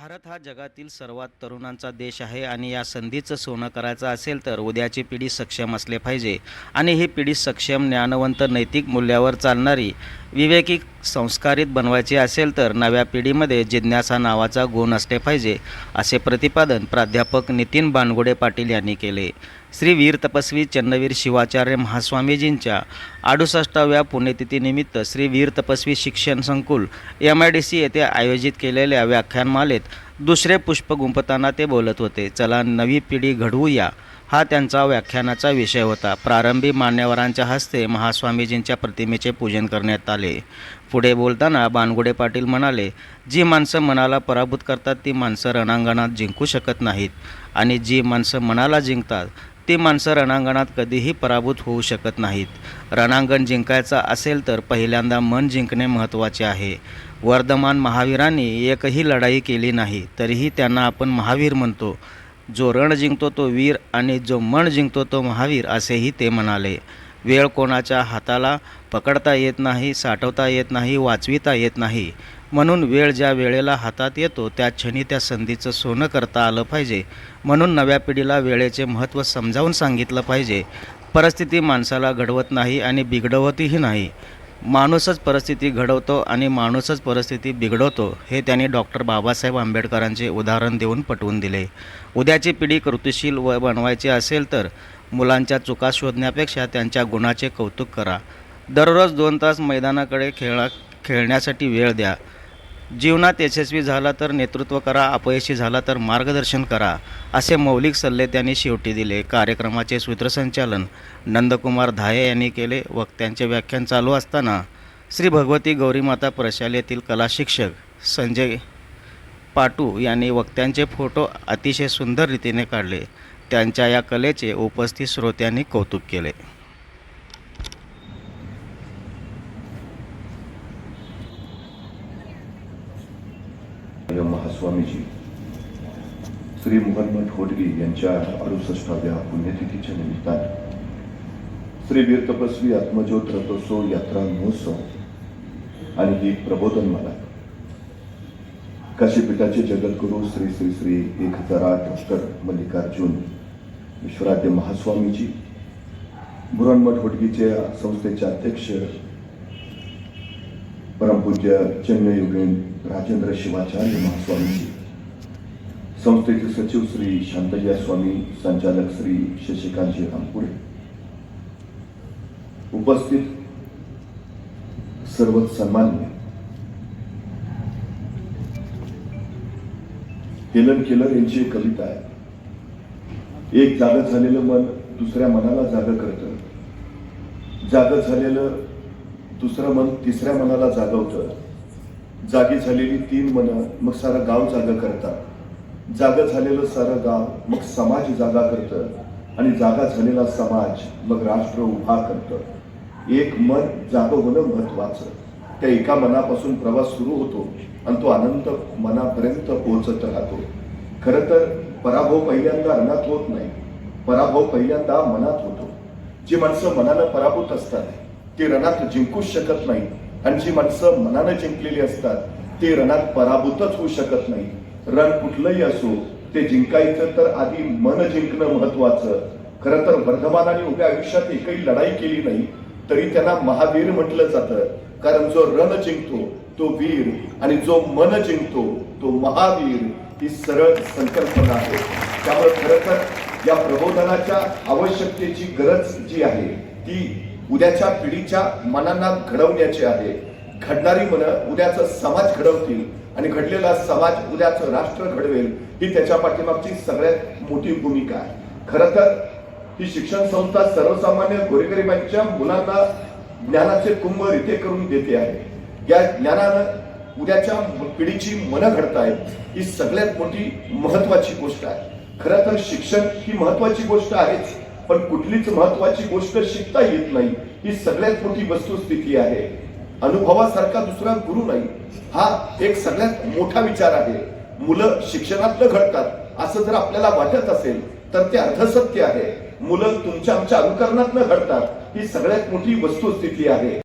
भारत हा जगातील सर्वात तरुणांचा देश आहे आणि या संधीचं सोनं करायचं असेल तर उद्याची पिढी सक्षम असले पाहिजे. आणि ही पिढी सक्षम ज्ञानवंत नैतिक मूल्यावर चालणारी विवेकी संस्कारित बनवायचे असेल तर नव्या पिढीमध्ये जिज्ञासा नावाचा गुण असले पाहिजे असे प्रतिपादन प्राध्यापक नितीन बानगुडे पाटील यांनी केले. श्री वीर तपस्वी चन्नवीर शिवाचार्य महास्वामीजींच्या अडुसष्टाव्या पुण्यतिथीनिमित्त श्री वीर तपस्वी शिक्षण संकुल एम आय डी सी येथे आयोजित केलेल्या व्याख्यानमालेत दुसरे पुष्प गुंपताना ते बोलत होते. चला नवी पिढी घडवूया. हा त्यांचा व्याख्यानाचा विषय होता. प्रारंभी मान्यवरांच्या हस्ते महास्वामीजींच्या प्रतिमेचे पूजन करण्यात आले. पुढे बोलताना बानगुडे पाटील म्हणाले जी माणसं मनाला पराभूत करतात ती माणसं रणांगणात जिंकू शकत नाहीत. आणि जी माणसं मनाला जिंकतात ती माणसं रणांगणात कधीही पराभूत होऊ शकत नाहीत. रणांगण जिंकायचं असेल तर पहिल्यांदा मन जिंकणे महत्त्वाचे आहे. वर्धमान महावीरांनी एकही लढाई केली नाही तरीही त्यांना आपण महावीर म्हणतो. जो रण जिंकतो तो वीर आणि जो मन जिंकतो तो महावीर असेही ते म्हणाले. वेळ कोणाच्या हाताला पकडता येत नाही साठवता येत नाही वाचविता येत नाही. म्हणून वेळ ज्या वेळेला हातात येतो त्या क्षणी त्या संधीचं सोनं करता आलं पाहिजे. म्हणून नव्या पिढीला वेळेचे महत्त्व समजावून सांगितलं पाहिजे. परिस्थिती माणसाला घडवत नाही आणि बिघडवतही नाही. माणूसच परिस्थिती घडवतो आणि माणूसच परिस्थिती बिघडवतो हे त्यांनी डॉक्टर बाबासाहेब आंबेडकरांचे उदाहरण देऊन पटवून दिले. उद्याची पिढी कृतिशील व बनवायची असेल तर मुलांच्या चुका शोधण्यापेक्षा त्यांच्या गुणाचे कौतुक करा. दररोज दोन तास मैदानाकडे खेळा खेळण्यासाठी वेळ द्या. जीवनात यशस्वी झाला तर नेतृत्व करा अपयशी झाला तर मार्गदर्शन करा असे मौलिक सल्ले त्यांनी शेवटी दिले. कार्यक्रमाचे सूत्रसंचालन नंदकुमार धाये यांनी केले. वक्त्यांचे व्याख्यान चालू असताना श्री भगवती गौरीमाता प्रशालेतील कला शिक्षक संजय पाटू यांनी वक्त्यांचे फोटो अतिशय सुंदर रीतीने काढले. त्यांच्या या कलेचे उपस्थित श्रोत्यांनी कौतुक केले. महास्वामीजी श्री मोहनमठ होटगी यांच्या अडुसष्टाव्या पुण्यतिथीच्या निमित्ताने श्री वीर तपस्वी आत्मज्योत रथोत्सव यात्रा महोत्सव आणि ही प्रबोधन मला काशीपीठाचे जगद्गुरू श्री श्री श्री एक हजार आठ डॉक्टर मल्लिकार्जुन विश्वराध्य महास्वामीजी मुरणमठ होटगीचे संस्थेचे अध्यक्ष परमपूज्य चन्नयुगेन राजेंद्र शिवाचार्य महास्वामीजी. संस्थेचे सचिव श्री शांतय्या स्वामी संचालक श्री शशिकांतजी रामपुरे. उपस्थित सर्व सन्मान्य. हेलन केलर यांची एक कविता आहे. एक जाग झालेलं मन दुसऱ्या मनाला जाग करतं. जाग झालेलं दुसरं मन तिसऱ्या मनाला जागवतं. जागी झालेली तीन मन मग सारं गाव जागा करतात. जागा झालेलं सारं गाव मग समाज जागा करतं. आणि जागा झालेला समाज मग राष्ट्र उभा करतं. एक मन जाग होणं महत्वाचं. त्या एका मनापासून प्रवास सुरू होतो आणि तो अनंत मनापर्यंत पोहोचत राहतो. खरं तर पराभव पहिल्यांदा अन्नात होत नाही. पराभव पहिल्यांदा मनात होतो. जी माणसं मनानं पराभूत असतात ती रणात जिंकूच शकत नाही आणि जी माणसं मनानं जिंकलेली असतात ते रणात पराभूतच होऊ शकत नाही. रण कुठलंही असो ते जिंकायचं तर आधी मन जिंकणं महत्वाचं. खरं तर वर्धमानाने उभ्या आयुष्यात एकही लढाई केली नाही तरी त्यांना महावीर म्हटलं जातं. कारण जो रण जिंकतो तो वीर आणि जो मन जिंकतो तो महावीर ही सरळ संकल्पना आहे. त्यामुळे खरं तर या प्रबोधनाच्या आवश्यकतेची गरज जी आहे ती उद्याच्या पिढीच्या मनांना घडवण्याची आहे. घडणारी मन उद्याचं समाज घडवतील आणि घडलेला समाज उद्याचं राष्ट्र घडवेल ही त्याच्या पाठीमागची सगळ्यात मोठी भूमिका आहे. खरं तर ही शिक्षण संस्था सर्वसामान्य गोरेगरिबांच्या मुलांना ज्ञानाचे कुंभ रिते करून देते आहे. या ज्ञानानं उद्याच्या पिढीची मनं घडतायत ही सगळ्यात मोठी महत्वाची गोष्ट आहे. खरं तर शिक्षण ही महत्वाची गोष्ट आहेच. पण कुठलीच महत्वाची गोष्ट शिकता येत नाही. ही सगळ्यात मोठी वस्तुस्थिती आहे. अनुभवासारखा दुसरा गुरु नाही. हा एक सगळ्यात मोठा विचार आहे. मुलं शिक्षणातलं घडतात. असं जर आपल्याला वाटत असेल तर ते अर्धसत्य आहे. मुलं तुमच्या आमच्या अनुकरणातनं घडतात. ही सगळ्यात मोठी वस्तुस्थिती आहे.